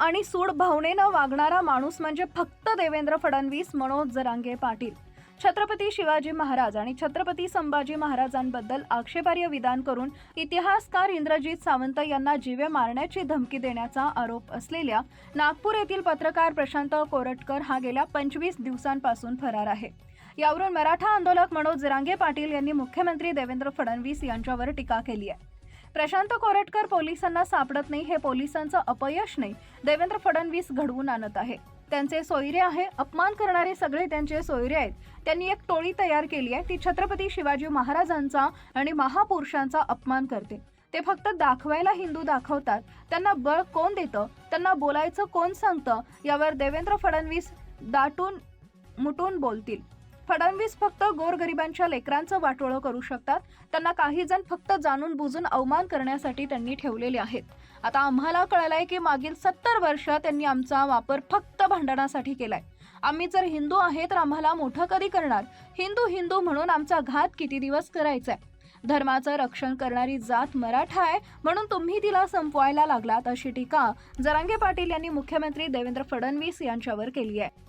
आणि सूड भावनेनं वागणारा माणूस म्हणजे फक्त देवेंद्र फडणवीस मनोज जरांगे पाटील. छत्रपती शिवाजी महाराज आणि छत्रपती संभाजी महाराजांबद्दल आक्षेपार्ह विधान करून इतिहासकार इंद्रजित सावंत यांना जीवे मारण्याची धमकी देण्याचा आरोप असलेल्या नागपूर येथील पत्रकार प्रशांत कोरटकर हा गेल्या पंचवीस दिवसांपासून फरार आहे. यावरून मराठा आंदोलक मनोज जरांगे पाटील यांनी मुख्यमंत्री देवेंद्र फडणवीस यांच्यावर टीका केली आहे. प्रशांत कोरटकर पोलिसांना सापडत नाही हे पोलिसांचं अपयश नाही. देवेंद्र फडणवीस घडवून आणत आहे. त्यांचे सोयरे आहे अपमान करणारे सगळे त्यांचे सोयरे आहेत. त्यांनी एक टोळी तयार केली आहे. ती छत्रपती शिवाजी महाराजांचा आणि महापुरुषांचा अपमान करते. ते फक्त दाखवायला हिंदू दाखवतात. त्यांना बळ कोण देतं? त्यांना बोलायचं कोण सांगतं? यावर देवेंद्र फडणवीस दाटून मुटून बोलतील. फडणवीस फक्त गोरगरिबांच्या लेकरांचं वाटोळं करू शकतात. त्यांना काही जण फक्त जाणून बुजून अवमान करण्यासाठी त्यांनी ठेवलेले आहेत. आता आम्हाला कळलंय की मागील सत्तर वर्ष त्यांनी आमचा वापर फक्त भांडणासाठी केलाय. आम्ही जर हिंदू आहे तर आम्हाला मोठं कधी करणार? हिंदू हिंदू म्हणून आमचा घात किती दिवस करायचा आहे? धर्माचं रक्षण करणारी जात मराठा आहे म्हणून तुम्ही तिला संपवायला लागलात अशी टीका जरांगे पाटील यांनी मुख्यमंत्री देवेंद्र फडणवीस यांच्यावर केली आहे.